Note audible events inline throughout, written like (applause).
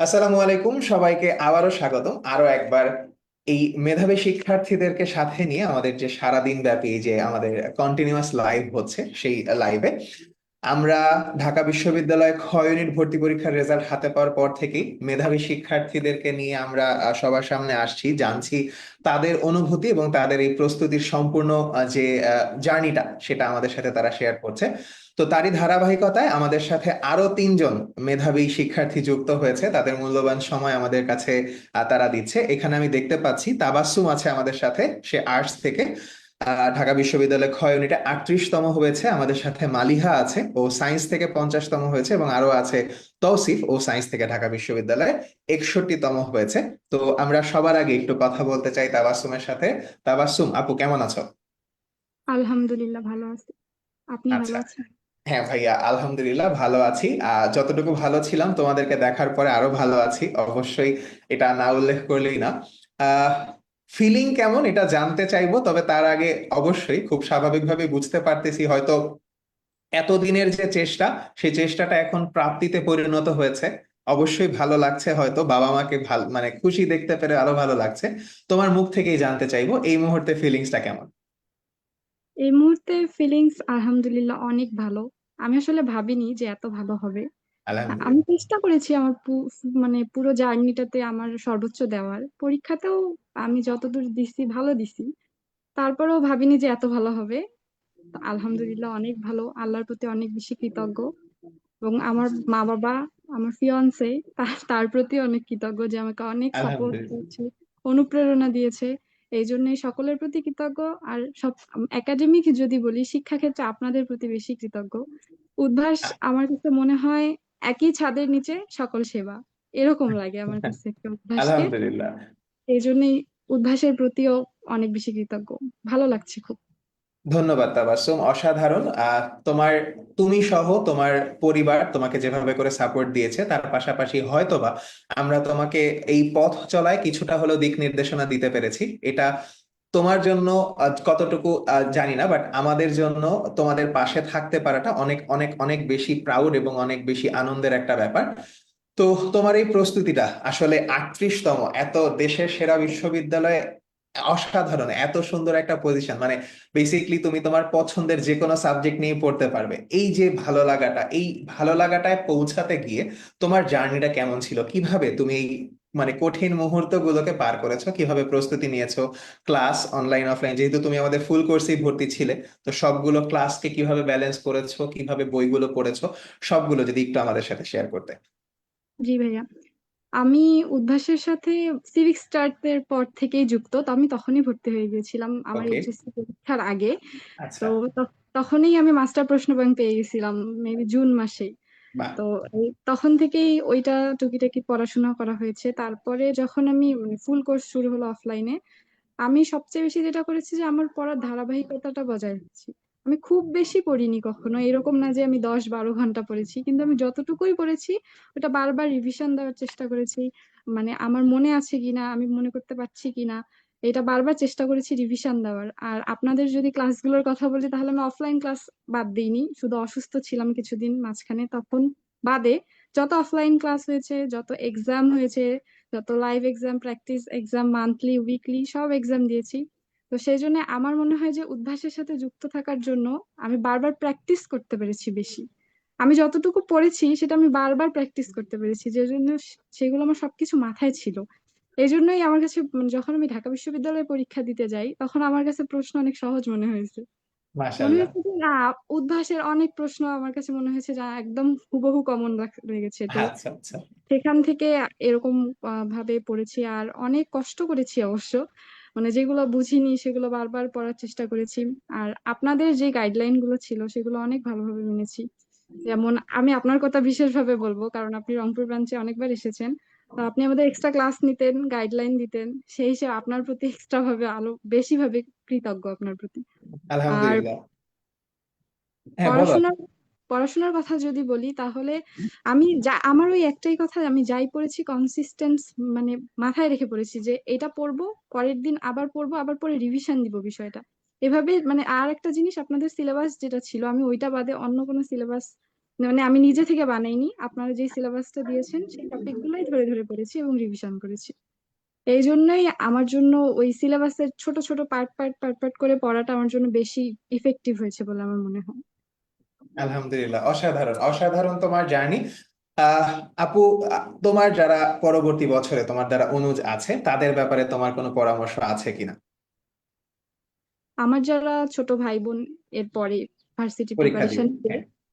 আসসালামু আলাইকুম, সবাইকে আবারও স্বাগতম। আরও একবার এই মেধাবী শিক্ষার্থীদেরকে সাথে নিয়ে আমাদের যে সারাদিন ব্যাপী যে আমাদের কন্টিনিউয়াস লাইভ হচ্ছে সেই লাইভে আমরা ঢাকা বিশ্ববিদ্যালয়ে খ ইউনিট ভর্তি পরীক্ষার রেজাল্ট হাতে পাওয়ার পর থেকেই মেধাবী শিক্ষার্থীদেরকে নিয়ে আমরা সবার সামনে আসছি, জানছি তাদের অনুভূতি এবং তাদের এই প্রস্তুতির সম্পূর্ণ যে জার্নিটা সেটা আমাদের সাথে তারা শেয়ার করছে। তো তারই ধারাবাহিকতায় আমাদের সাথে আরও তিনজন মেধাবী শিক্ষার্থী যুক্ত হয়েছে। তাদের মূল্যবান সময় আমাদের কাছে তারা দিচ্ছে। এখানে আমি দেখতে পাচ্ছি তাবাসসুম আছে আমাদের সাথে সে আর্টস থেকে। ঢাকা বিশ্ববিদ্যালয় খ ইউনিটে আটত্রিশতম হয়েছে। আমাদের সাথে মালিহা আছে ও সায়েন্স থেকে পঞ্চাশতম হয়েছে এবং আরও আছে তৌসিফ ও সায়েন্স থেকে ঢাকা বিশ্ববিদ্যালয়ে একষট্টিতম হয়েছে। তো আমরা সবার আগে একটু কথা বলতে চাই তাবাসসুমের সাথে। তাবাসসুম আপু কেমন আছো? আলহামদুলিল্লাহ ভালো আছি। আপনি ভালো আচ্ছা। আছেন? হ্যাঁ ভাইয়া, আলহামদুলিল্লাহ ভালো আছি। আহ, যতটুকু ভালো ছিলাম, তোমাদেরকে দেখার পরে আরও ভালো আছি। অবশ্যই এটা না উল্লেখ করলেই না। আহ ফিলিং কেমন এটা জানতে চাইব, তবে তার আগে অবশ্যই খুব স্বাভাবিকভাবে বুঝতে পারতেছি হয়তো এতদিনের যে চেষ্টা, সেই চেষ্টাটা এখন প্রাপ্তিতে পরিণত হয়েছে। অবশ্যই ভালো লাগছে হয়তো বাবা মাকে ভালো মানে খুশি দেখতে পেরে আরও ভালো লাগছে। তোমার মুখ থেকেই জানতে চাইব, এই মুহূর্তে ফিলিংসটা কেমন? এই মুহূর্তে ফিলিংস আলহামদুলিল্লাহ অনেক ভালো। আমি আসলে ভাবিনি যে এত ভালো হবে। আলহামদুলিল্লাহ। আমি চেষ্টা করেছি আমার পু- মানে পুরো জার্নিটাতে আমার সর্বোচ্চ দেওয়ার। পরীক্ষাতেও আমি যতদূর দিছি ভালো দিছি। তারপরেও ভাবিনি যে এত ভালো হবে। তো আলহামদুলিল্লাহ অনেক ভালো। আল্লাহর প্রতি অনেক বেশি কৃতজ্ঞ। এবং আমার মা বাবা আমার ফিয়ান্সে তার তার প্রতি অনেক কৃতজ্ঞ যে আমাকে অনেক সাপোর্ট আলহামদুলিল্লাহ। করেছে অনুপ্রেরণা দিয়েছে। এই জন্য সকলের প্রতি কৃতজ্ঞ। আর সব একাডেমিক যদি বলি শিক্ষাক্ষেত্রে আপনাদের প্রতি বেশি কৃতজ্ঞ। উদ্ভাস আমার কাছে মনে হয় একই ছাদের নিচে সকল সেবা। এরকম লাগে আমার (laughs) কাছে আলহামদুলিল্লাহ। এই জন্যই উদ্ভাসের প্রতিও অনেক বেশি কৃতজ্ঞ। ভালো লাগছে খুব। ধন্যবাদ তাবাসসুম অসাধারণ। তোমার, তুমি সহ তোমার পরিবার তোমাকে যেভাবে করে সাপোর্ট দিয়েছে, তার পাশাপাশি হয়তোবা আমরা তোমাকে এই পথ চলায় কিছুটা হলেও দিক নির্দেশনা দিতে পেরেছি। এটা তোমার জন্য কতটুকু জানি না বাট আমাদের জন্য তোমাদের পাশে থাকতে পারাটা অনেক অনেক অনেক বেশি প্রাউড এবং অনেক বেশি আনন্দের একটা ব্যাপার। তো তোমার এই প্রস্তুতিটা আসলে আটত্রিশতম, এত দেশের সেরা বিশ্ববিদ্যালয়ে অসাধারণ, এত সুন্দর একটা পজিশন মানে বেসিকলি তুমি তোমার পছন্দের যে কোনো সাবজেক্ট নিয়ে পড়তে পারবে। এই যে ভালো লাগাটা, এই ভালো লাগাটায় পৌঁছাতে গিয়ে তোমার জার্নিটা কেমন ছিল? কীভাবে তুমি এই মানে কঠিন মুহূর্তগুলোকে পার করেছ? কীভাবে প্রস্তুতি নিয়েছো? ক্লাস অনলাইন অফলাইন যেহেতু তুমি আমাদের ফুল কোর্সেই ভর্তি ছিলে, তো সবগুলো ক্লাসকে কীভাবে ব্যালেন্স করেছ? কীভাবে বইগুলো পড়েছো? সবগুলো যদি একটু আমাদের সাথে শেয়ার করতে। জি ভাইয়া। আমি উদ্ভাসের সাথে সিভিক স্টার্টের পর থেকেই যুক্ত তো আমি তখনই ভর্তি হয়ে গিয়েছিলাম আমার এইচএসসি পরীক্ষার আগে। আচ্ছা। তো তখনই আমি মাস্টার প্রশ্ন ব্যাংক পেয়ে গেছিলাম মেবি জুন মাসেই। বাহ! তো এই তখন থেকেই ওইটা টুকিটাকি পড়াশোনা করা হয়েছে। তারপরে যখন আমি ফুল কোর্স শুরু হলো অফলাইনে আমি সবচেয়ে বেশি যেটা করেছি যে আমার পড়ার ধারাবাহিকতাটা বজায় রাখছি। আমি খুব বেশি পড়িনি কখনো, এরকম না যে আমি দশ বারো ঘণ্টা পড়েছি, কিন্তু আমি যতটুকুই পড়েছি, ওটা বারবার রিভিশন দেওয়ার চেষ্টা করেছি মানে আমার মনে আছে কিনা, আমি মনে করতে পারছি কিনা, এটা বারবার চেষ্টা করেছি রিভিশন দেওয়ার। আর আপনাদের যদি ক্লাসগুলোর কথা বলি, তাহলে আমি অফলাইন ক্লাস বাদ দিইনি, শুধু অসুস্থ ছিলাম কিছুদিন মাঝখানে, তখন বাদে যত অফলাইন ক্লাস হয়েছে, যত এক্সাম হয়েছে, যত live exam practice exam monthly weekly সব এক্সাম দিয়েছি। তো সেই জন্য আমার মনে হয় যে উদ্ভাসের সাথে যুক্ত থাকার জন্য আমি বারবার প্র্যাকটিস করতে পেরেছি বেশি। আমি যতটুকু পড়েছি সেটা আমি বারবার প্র্যাকটিস করতে পেরেছি যে জন্য সেগুলো আমার সবকিছু মাথায় ছিল। এই জন্যই আমার কাছে মানে যখন আমি ঢাকা বিশ্ববিদ্যালয়ে পরীক্ষা দিতে যাই তখন আমার কাছে প্রশ্ন অনেক সহজ মনে হয়েছে। না উদ্ভাসের অনেক প্রশ্ন আমার কাছে মনে হয়েছে যা একদম হুবহু কমন লেগেছে। তো আচ্ছা আচ্ছা। সেখান থেকে এরকম ভাবে পড়েছি আর অনেক কষ্ট করেছি অবশ্য। মানে যেগুলো বুঝিনি সেগুলো বারবার পড়ার চেষ্টা করেছি। আর আপনাদের যে গাইডলাইনগুলো ছিল সেগুলো অনেক ভালোভাবে মেনেছি। যেমন আমি আপনার কথা বিশেষভাবে বলব কারণ আপনি রংপুর ব্রাঞ্চে অনেকবার এসেছেন। তো আপনি আমাদের এক্সট্রা ক্লাস নিতেন গাইডলাইন দিতেন সেই হিসেবে আপনার প্রতি এক্সট্রা ভাবে আরও বেশি ভাবে কৃতজ্ঞ আপনার প্রতি। আর হ্যাঁ পড়াশোনার পড়াশোনার কথা যদি বলি তাহলে আমি যা আমার ওই একটাই কথা আমি যাই পড়েছি কনসিস্টেন্স মানে মাথায় রেখে পড়েছি যে এটা পড়ব পরের দিন আবার পড়ব আবার পরে রিভিশন দিব বিষয়টা। এভাবে মানে আর একটা জিনিস আপনাদের সিলেবাস যেটা ছিল আমি ওইটা বাদে অন্য কোনো সিলেবাস মানে আমি নিজে থেকে বানাইনি। আপনারা যে সিলেবাসটা দিয়েছেন সেই টপিক গুলোই ধরে ধরে পড়েছি এবং রিভিশন করেছি। এই জন্যই আমার জন্য ওই সিলেবাসের ছোট ছোট পার্ট পার্ট পার্ট পার্ট করে পড়াটা আমার জন্য বেশি ইফেক্টিভ হয়েছে বলে আমার মনে হয়। আলহামদুলিল্লাহ অসাধারণ অসাধারণ তোমার জার্নি আপু তোমার যারা পরবর্তী বছরে তোমার যারা অনুজ আছে তাদের ব্যাপারে তোমার কোনো পরামর্শ আছে কিনা? আমার যারা ছোট ভাই বোন এর পরে ভার্সিটি প্রিপারেশন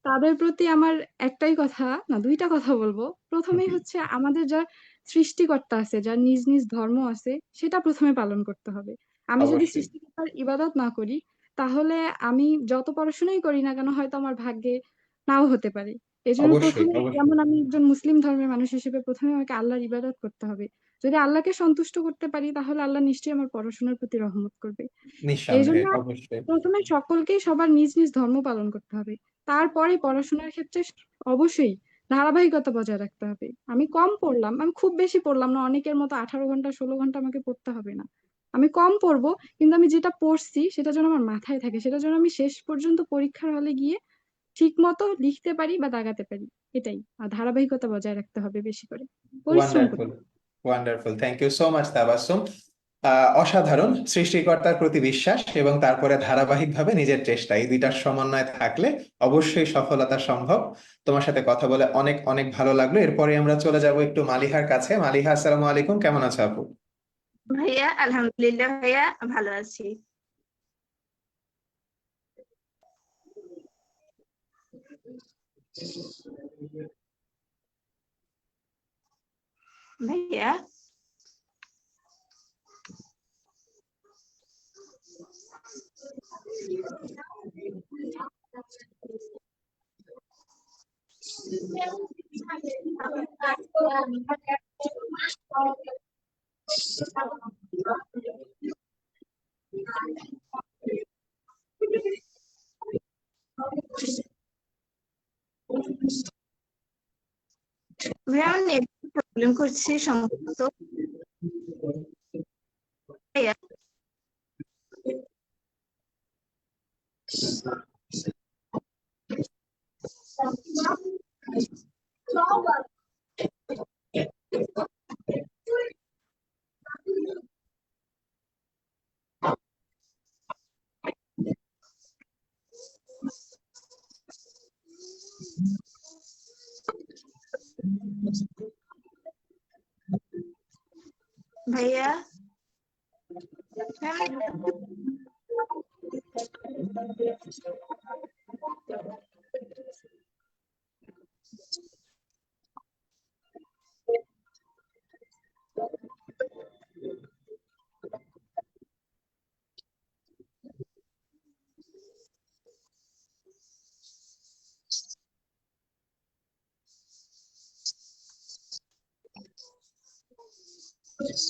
তাদের প্রতি আমার একটাই কথা না দুইটা কথা বলব। প্রথমেই হচ্ছে আমাদের যার সৃষ্টিকর্তা আছে যার নিজ নিজ ধর্ম আছে সেটা প্রথমে পালন করতে হবে। আমি যদি সৃষ্টিকর্তার ইবাদত না করি তাহলে আমি যত পড়াশোনাই করি না কেন হয়তো আমার ভাগ্যে নাও হতে পারে। এই জন্য অবশ্যই প্রথমে অবশ্যই। যেমন আমি একজন মুসলিম ধর্মের মানুষ হিসেবে প্রথমে আমাকে আল্লাহর ইবাদত করতে হবে। যদি আল্লাহকে সন্তুষ্ট করতে পারি তাহলে আল্লাহ নিশ্চয়ই আমার পড়াশোনার প্রতি রহমত করবে। এই জন্য অবশ্যই। প্রথমে সকলকেই সবার নিজ নিজ ধর্ম পালন করতে হবে। তারপরে পড়াশোনার ক্ষেত্রে অবশ্যই ধারাবাহিকতা বজায় রাখতে হবে। আমি কম পড়লাম আমি খুব বেশি পড়লাম না অনেকের মতো আঠারো ঘণ্টা ষোলো ঘণ্টা আমাকে পড়তে হবে না। আমি কম পড়ব কিন্তু আমি যেটা পড়ছি সেটা যেন আমার মাথায় থাকে সেটা যেন আমি শেষ পর্যন্ত পরীক্ষার হলে গিয়ে ঠিক মতো লিখতে পারি বা দাগাতে পারি এটাই। আর ধারাবাহিকতা বজায় রাখতে হবে বেশি করে। পরিশ্রম wonderful thank you so much Tabassum ah, অসাধারণ সৃষ্টিকর্তার প্রতি বিশ্বাস এবং তারপরে ধারাবাহিকভাবে নিজের চেষ্টা এই দুইটার সমন্বয় থাকলে অবশ্যই সফলতা সম্ভব। তোমার সাথে কথা বলে অনেক অনেক ভালো লাগল। এরপরে আমরা চলে যাব একটু মালিহার কাছে। মালিহা আসসালামু আলাইকুম কেমন আছো আপু? ভাইয়া আলহামদুলিল্লাহ ভাইয়া ভালো আছি ভাইয়া ভাইয়া আমার নেট প্রবলেম করছে সম্ভবত clear?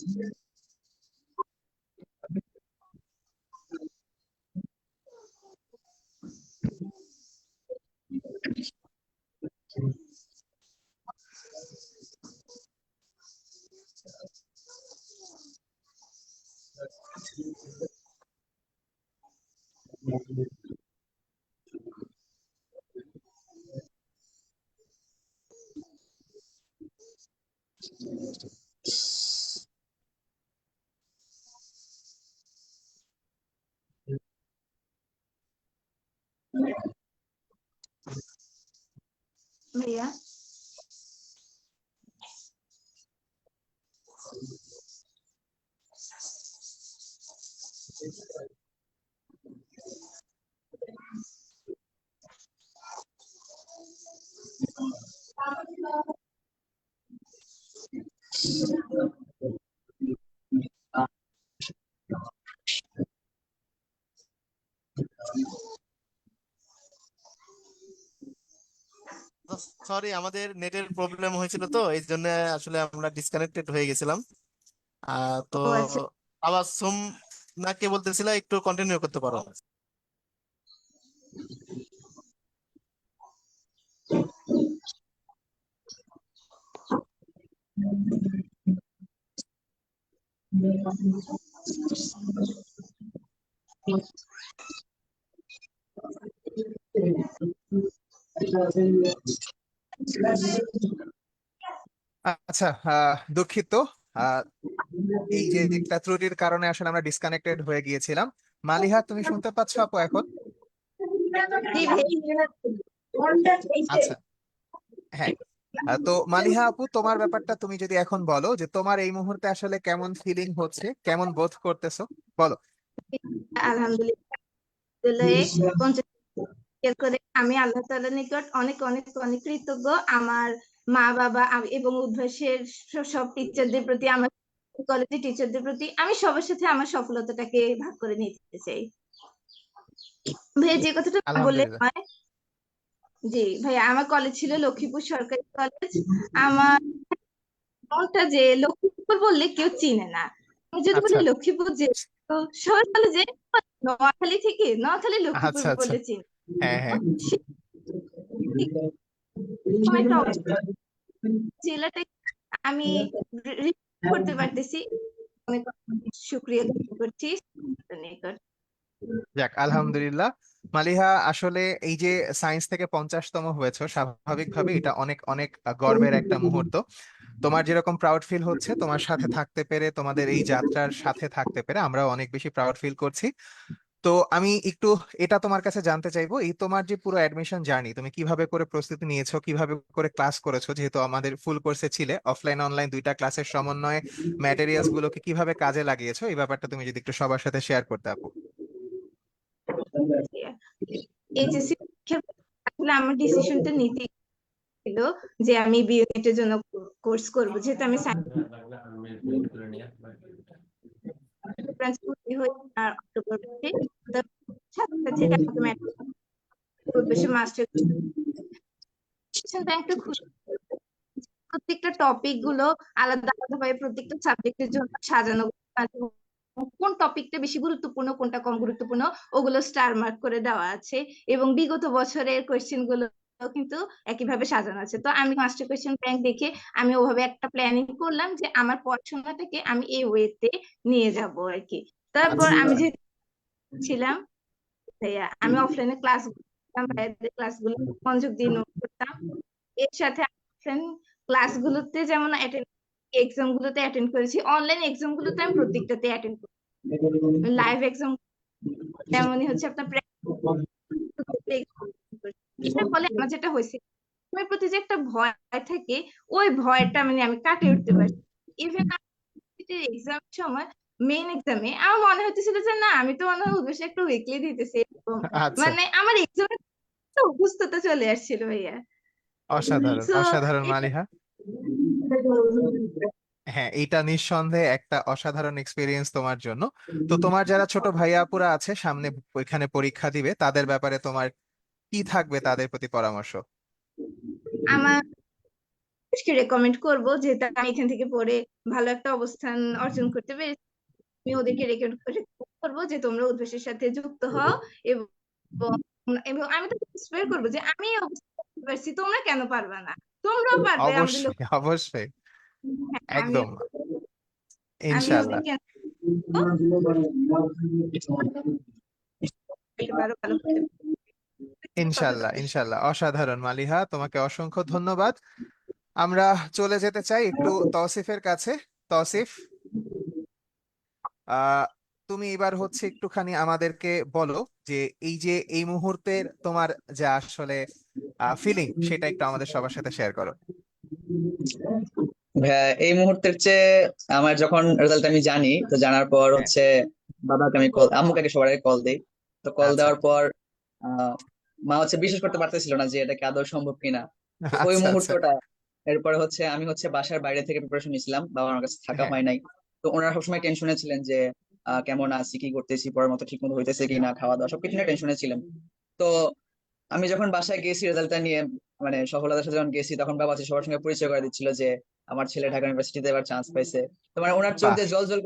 ভাইয়া ভাইয়া সরি আমাদের নেটের প্রবলেম হয়েছিল তো এই জন্য আসলে আমরা ডিসকানেক্টেড হয়ে গেছিলাম। তো আচ্ছা। আবার সোম না কে বলতেছিল একটু কন্টিনিউ করতে পারো। আচ্ছা আহ, দুঃখিত। আহ, এই যে একটা ত্রুটির কারণে আসলে আমরা ডিসকানেক্টেড হয়ে গিয়েছিলাম। মালিহা তুমি শুনতে পাচ্ছ আপু এখন? আচ্ছা। তো মালিহা আপু তোমার ব্যাপারটা তুমি যদি এখন বলো যে তোমার এই মুহূর্তে আসলে কেমন ফিলিং হচ্ছে? কেমন বোধ করতেছো? বলো। আলহামদুলিল্লাহ। আমি আল্লাহ তাআলার নিকট অনেক অনেক অনেক কৃতজ্ঞ। আমার মা বাবা এবং উদ্ভাসের সব টিচারদের প্রতি আমার কলেজের টিচারদের প্রতি আমি সবার সাথে আমার সফলতাটাকে ভাগ করে নিতে চাই। ভাইয়া যে কথাটা না বললে হয় জি ভাইয়া আমার কলেজ ছিল লক্ষ্মীপুর সরকারি কলেজ আমার মনটা যে লক্ষ্মীপুর বললে কেউ চিনে না আমি যদি বলি আচ্ছা। লক্ষ্মীপুর যে বলে যে নোয়াখালী থেকে নোয়াখালী লক্ষ্মীপুর আচ্ছা, আচ্ছা। বলে চিনে হ্যাঁ হ্যাঁ। জেলাটা আমি করতে পারতেছি শুক্রিয়া করছি যাক, আলহামদুলিল্লাহ। মালিহা, আসলে এই যে সায়েন্স থেকে পঞ্চাশতম হয়েছে স্বাভাবিকভাবে এটা অনেক অনেক গর্বের একটা মুহূর্ত। তোমার যেরকম প্রাউড ফিল হচ্ছে, তোমার সাথে থাকতে পেরে, তোমাদের এই যাত্রার সাথে থাকতে পেরে আমরাও অনেক বেশি প্রাউড ফিল করছি। তো আমি একটু এটা তোমার কাছে জানতে চাইব, এই তোমার যে পুরো অ্যাডমিশন জার্নি তুমি কীভাবে করে প্রস্তুতি নিয়েছো, কীভাবে করে ক্লাস করেছ, যেহেতু আমাদের ফুল কোর্সে ছিলে অফলাইন অনলাইন দুইটা ক্লাসের সমন্বয়ে ম্যাটেরিয়ালস গুলোকে কীভাবে কাজে লাগিয়েছো, এই ব্যাপারটা তুমি যদি একটু সবার সাথে শেয়ার করতে আপু। এইচএসসি আমার ডিসিশনটা নিতে ছিল যে আমি বিএড জন্য কোর্স করব। যেহেতু আমি প্রত্যেকটা টপিকগুলো আলাদা আলাদা ভাবে প্রত্যেকটা সাবজেক্টের জন্য সাজানো। কোন টপিকটা বেশি গুরুত্বপূর্ণ কোনটা কম গুরুত্বপূর্ণ ওগুলো স্টার মার্ক করে দেওয়া আছে। এবং বিগত বছরের কোয়েশ্চেনগুলো কিন্তু একইভাবে সাজানো আছে। তো আমি মাস্টার কোয়েশ্চেন ব্যাংক দেখে আমি ওভাবে একটা প্ল্যানিং করলাম যে আমার পড়াশোনাটাকে আমি এই ওয়েতে নিয়ে যাব আর কি। তারপর আমি যে ছিলাম আমি অফলাইনে ক্লাস করতাম ভাইয়াদের ক্লাসগুলো মনোযোগ দিয়ে নোট করতাম। এর সাথে অফলাইন ক্লাসগুলোতে যেমন অ্যাটেন্ড এক্সাম গুলোতে অ্যাটেন্ড করেছি। অনলাইন এক্সাম গুলোতে আমি প্রত্যেকটাতে অ্যাটেন্ড করি। লাইভ এক্সাম তেমনই হচ্ছে আপনার এটার ফলে আমার যেটা হয়েছে আমার প্রতি যে একটা ভয় থাকে ওই ভয়টা মানে আমি কাটিয়ে উঠতে পারছি ইভেন এক্সাম সময় মেইন এক্সামে আমার মনে হতেছিল যে না আমি তো মনে হয় উদ্দেশ্যে একটু উইকলি দিতেছি আচ্ছা। মানে আমার এক্সামে অভ্যস্ততা চলে আসছিল ভাইয়া। অসাধারণ অসাধারণ মালিহা হ্যাঁ এটা নিঃসন্দেহে একটা অসাধারণ এক্সপিরিয়েন্স তোমার জন্য। তো তোমার যারা ছোট ভাইয়া আপুরা আছে, সামনে ওইখানে পরীক্ষা দিবে, তাদের ব্যাপারে তোমার কি থাকবে তাদের প্রতি পরামর্শ? আমার রেকমেন্ড করব যেহেতু আমি এখান থেকে পড়ে ভালো একটা অবস্থান অর্জন করতে পেরেছি। আমি ওদেরকে রেকমেন্ড করব যে, তোমরা উদ্ভাসের সাথে যুক্ত হও এবং আমি তো করব যে, আমি তোমরা কেন পারবে না? তোমরাও পারবে অবশ্যই অবশ্যই। হ্যাঁ, একদম। ইনশাআল্লাহ। ইনশাল্লাহ ইনশাল্লাহ অসাধারণ মালিহা তোমাকে অসংখ্য ধন্যবাদ। আমরা চলে যেতে চাই একটু তসিফের কাছে। তসিফ আহ তুমি এবার হচ্ছে একটুখানি আমাদেরকে বলো যে এই যে এই মুহূর্তের তোমার যা আসলে ফিলিং সেটা একটু আমাদের সবার সাথে শেয়ার করো এই মুহূর্তের চেয়ে আমার যখন রেজাল্ট আমি জানি তো জানার পর হ্যাঁ। হচ্ছে বাবাকে আমি কল আম্মুকে আগে সবার কল দিই তো কল আচ্ছা। দেওয়ার পর মা হচ্ছে বিশ্বাস করতে পারতেছিল না যে এটা কি আদৌ সম্ভব কিনা ওই আচ্ছা আচ্ছা মুহূর্তটা এরপরে হচ্ছে আমি হচ্ছে বাসার বাইরে থেকে প্রিপারেশন নিয়েছিলাম বাবা আমার কাছে থাকা হ্যাঁ। হয় নাই তো ওনারা সবসময় টেনশনে ছিলেন যে কেমন আছি কি করতেছি পড়ার মতো ঠিক মতো হইতেছে কিনা খাওয়া দাওয়া সবকিছু নিয়ে টেনশনে ছিলেন তো আমি যখন বাসায় গেছি রেজাল্টটা নিয়ে মানে সফলতার সাথে যখন গেছি তখন বাবা সবার সঙ্গে পরিচয় করে দিচ্ছিল যে আমার ছেলে ঢাকা ইউনিভার্সিটিতে এবার চান্স পাইছে। তো মানে ওনার চোখ। দিয়ে জল জল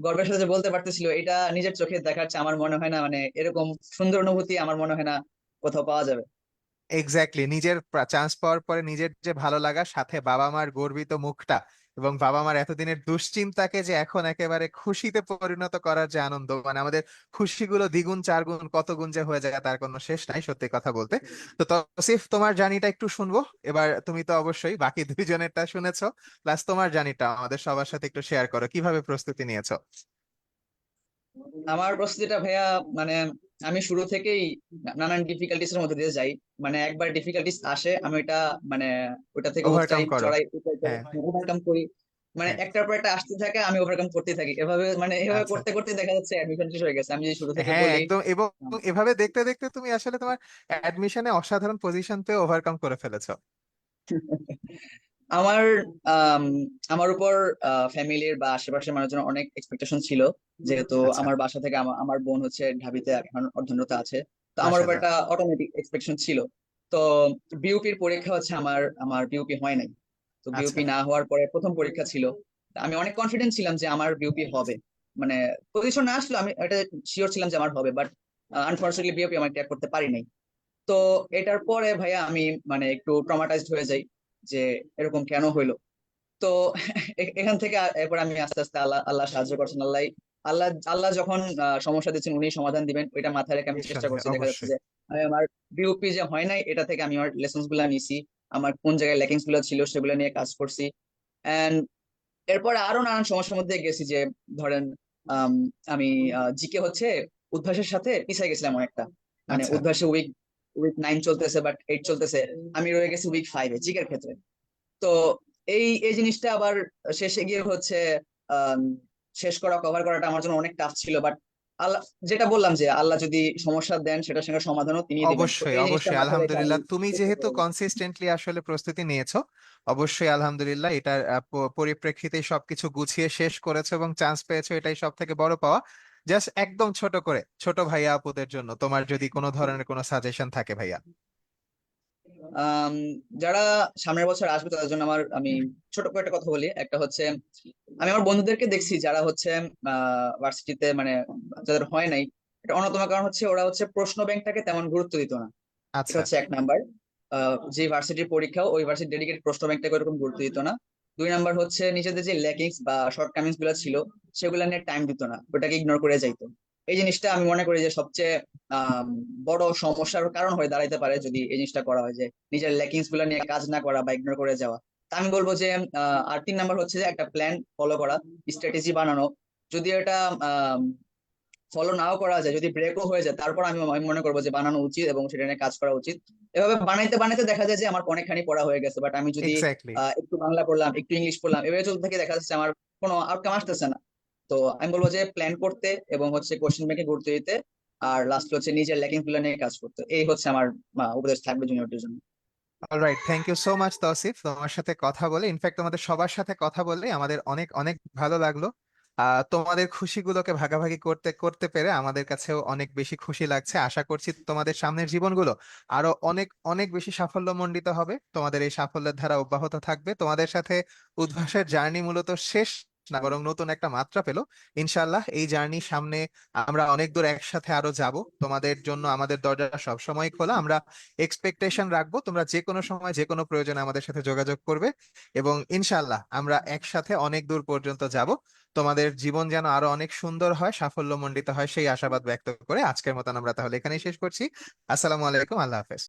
গর্বের সাথে বলতে পারতেছিল এটা নিজের চোখে দেখার চেয়ে আমার মনে হয় না মানে এরকম সুন্দর অনুভূতি আমার মনে হয় না কোথাও পাওয়া যাবে। এক্স্যাক্টলি নিজের চান্স পাওয়ার পরে নিজের যে ভালো লাগা সাথে বাবা মার গর্বিত মুখটা এবং বাবা মার এতদিনের দুশ্চিন্তাকে যে এখন একেবারে খুশিতে পরিণত করার যে আনন্দ মানে আমাদের খুশিগুলো দ্বিগুণ, চারগুণ কত গুণ যে হয়ে যায় তার কোনো শেষ নাই সত্যি কথা বলতে। তো তৌসিফ, তোমার জার্নিটা একটু শুনব। এবার তুমি তো অবশ্যই বাকি দুইজনেরটা শুনেছো, প্লাস তোমার জার্নিটা আমাদের সবার সাথে একটু শেয়ার করো। কীভাবে প্রস্তুতি নিয়েছো? আমার প্রস্তুতিটা ভাইয়া মানে আমি শুরু থেকেই নানান ডিফিকাল্টিস এর মধ্যে দিয়ে যাই। মানে একবার ডিফিকাল্টিস আসে আমি ওটা মানে ওটা থেকে চড়াই হ্যাঁ। ওভারকাম করি। মানে হ্যাঁ। একটার পর একটা আসতে থাকে আমি ওভারকাম করতে থাকি। এভাবে মানে এভাবে আচ্ছা। করতে করতে দেখা যাচ্ছে অ্যাডমিশন শেষ হয়ে গেছে। আমি যদি শুরু থেকে হ্যাঁ বলি একদম। এবং এভাবে দেখতে দেখতে তুমি আসলে তোমার অ্যাডমিশনে অসাধারণ পজিশন পেয়ে ওভারকাম করে ফেলেছো। (laughs) আমার আম, আমার উপর ফ্যামিলির বা আশেপাশের মানুষজনের অনেক এক্সপেকটেশন ছিল। যেহেতু আচ্ছা। আমার বাসা থেকে আমার বোন হচ্ছে ঢাবিতে এখন অধ্যয়নরত আছে। তো আমার উপর একটা অটোমেটিক এক্সপেকটেশন ছিল। তো বিউপির পরীক্ষা হচ্ছে আমার আমার বিউপি হয় নাই। তো আচ্ছা। বিউপি না হওয়ার পরে প্রথম পরীক্ষা ছিল। আমি অনেক কনফিডেন্ট ছিলাম যে আমার বিউপি হবে। মানে পজিশন না আসলো আমি এটা শিওর ছিলাম যে আমার হবে। বাট আনফর্চুনেটলি বিউপি আমি ক্র্যাক করতে পারি নাই। তো এটার পরে ভাইয়া আমি মানে একটু ট্রমাটাইজড হয়ে যাই। যে এরকম কেন হইল? তো এখান থেকে এরপর আমি আস্তে আস্তে আল্লাহ আল্লাহ সাহায্য করছেন আল্লাহ আল্লাহ আল্লাহ যখন সমস্যা দিচ্ছেন উনি সমাধান দিবেন ওইটা মাথায় রেখে আমি চেষ্টা করছি দেখা যাচ্ছে যে আমার বিউপি যে হয় নাই এটা থেকে আমি আমার লেসন্সগুলা নিছি আমার কোন জায়গায় ল্যাকিংসগুলো ছিল সেগুলো নিয়ে কাজ করছি। এন্ড এরপরে আরও নানান সমস্যার মধ্যে গেছি যে ধরেন আম, জিকে হচ্ছে উদ্ভাসের সাথে পিছিয়ে গেছিলাম অনেকটা। মানে আচ্ছা। উদ্ভাসে উইক উইক নাইন চলতেছে বাট এইট চলতেছে। আমি রয়ে গেছি উইক ফাইভে জিকের ক্ষেত্রে। তো এই এই জিনিসটা আবার শেষে গিয়ে হচ্ছে শেষ করা কভার করাটা আমার জন্য অনেক টাফ ছিল বাট আল্লাহ যেটা বললাম যে আল্লাহ যদি সমস্যা দেন সেটার সঙ্গে সমাধানও তিনি অবশ্যই অবশ্যই আলহামদুলিল্লাহ। তুমি যেহেতু কনসিস্টেন্টলি আসলে প্রস্তুতি নিয়েছো অবশ্যই আলহামদুলিল্লাহ এটার পরিপ্রেক্ষিতে সবকিছু গুছিয়ে শেষ করেছ এবং চান্স পেয়েছ এটাই সব থেকে বড় পাওয়া। জাস্ট একদম ছোট করে ছোট ভাইয়া আপুদের জন্য। তোমার যদি কোনো ধরনের কোনো সাজেশন থাকে ভাইয়া? যারা সামনের বছর আসবে তাদের জন্য আমার আমি ছোট করে একটা কথা বলি। একটা হচ্ছে আমি আমার বন্ধুদেরকে দেখছি যারা হচ্ছে ভার্সিটিতে মানে যাদের হয় নাই। এটা অন্যতম কারণ হচ্ছে ওরা হচ্ছে প্রশ্ন ব্যাংকটাকে তেমন গুরুত্ব দিত না। আচ্ছা। হচ্ছে এক নাম্বার যে ভার্সিটির পরীক্ষা ওই ভার্সিটি ডেডিকেট প্রশ্ন ব্যাংকটাকে ওরকম গুরুত্ব দিত না। দুই নাম্বার হচ্ছে নিজেদের যে ল্যাকিংস বা শর্টকামিংসগুলো ছিল, সেগুলো নিয়ে টাইম দিত না, ওটাকে ইগনোর করে যাইতো। এই জিনিসটা আমি মনে করি যে সবচেয়ে বড় সমস্যার কারণ হয়ে দাঁড়াইতে পারে যদি এই জিনিসটা করা হয় যে নিজের ল্যাকিংসগুলো নিয়ে কাজ না করা বা ইগনোর করে যাওয়া। তা আমি বলব যে আর তিন নাম্বার হচ্ছে যে একটা প্ল্যান ফলো করা স্ট্র্যাটেজি বানানো। যদি এটা ফলো নাও করা যায় যদি ব্রেকও হয়ে যায় তারপর আমি মনে করব যে বানানো উচিত এবং সেটা নিয়ে কাজ করা উচিত। এভাবে বানাইতে বানাইতে দেখা যায় যে আমার অনেকখানি পড়া হয়ে গেছে বাট আমি যদি একটু বাংলা পড়লাম একটু ইংলিশ পড়লাম এভাবে চলতে থেকে দেখা যাচ্ছে আমার কোনো আউটকাম আসতেছে না। তো আমি বলব যে প্ল্যান করতে এবং হচ্ছে কোশ্চেন ব্যাংকে গুরুত্ব দিতে আর লাস্ট হচ্ছে নিজের ল্যাকিংগুলো নিয়ে কাজ করতে। এই হচ্ছে আমার উপদেশ থাকবে জুনিয়রদের জন্য। Alright thank you so much Tousif তোমার সাথে কথা বলে ইনফ্যাক্ট তোমাদের সবার সাথে কথা বলে আমাদের অনেক অনেক ভালো লাগল। আহ তোমাদের খুশিগুলোকে ভাগাভাগি করতে করতে পেরে আমাদের কাছেও অনেক বেশি খুশি লাগছে। আশা করছি তোমাদের সামনের জীবনগুলো আরও অনেক অনেক বেশি সাফল্য সাফল্যমণ্ডিত হবে। তোমাদের এই সাফল্যের ধারা অব্যাহত থাকবে। তোমাদের সাথে উদ্ভাসের জার্নি মূলত শেষ না, বরং নতুন একটা মাত্রা পেল। ইনশাল্লাহ এই জার্নি সামনে আমরা অনেক দূর একসাথে আরও যাব। তোমাদের জন্য আমাদের দরজা সবসময় খোলা। আমরা এক্সপেকটেশন রাখব। তোমরা যে কোনো সময় যে কোনো প্রয়োজনে আমাদের সাথে যোগাযোগ করবে এবং ইনশাল্লাহ আমরা একসাথে অনেক দূর পর্যন্ত যাব। তোমাদের জীবন যেন আরও অনেক সুন্দর হয়, সাফল্যমণ্ডিত হয়, সেই আশাবাদ ব্যক্ত করে আজকের মতন আমরা তাহলে এখানেই শেষ করছি। আসসালামু আলাইকুম, আল্লাহ হাফেজ।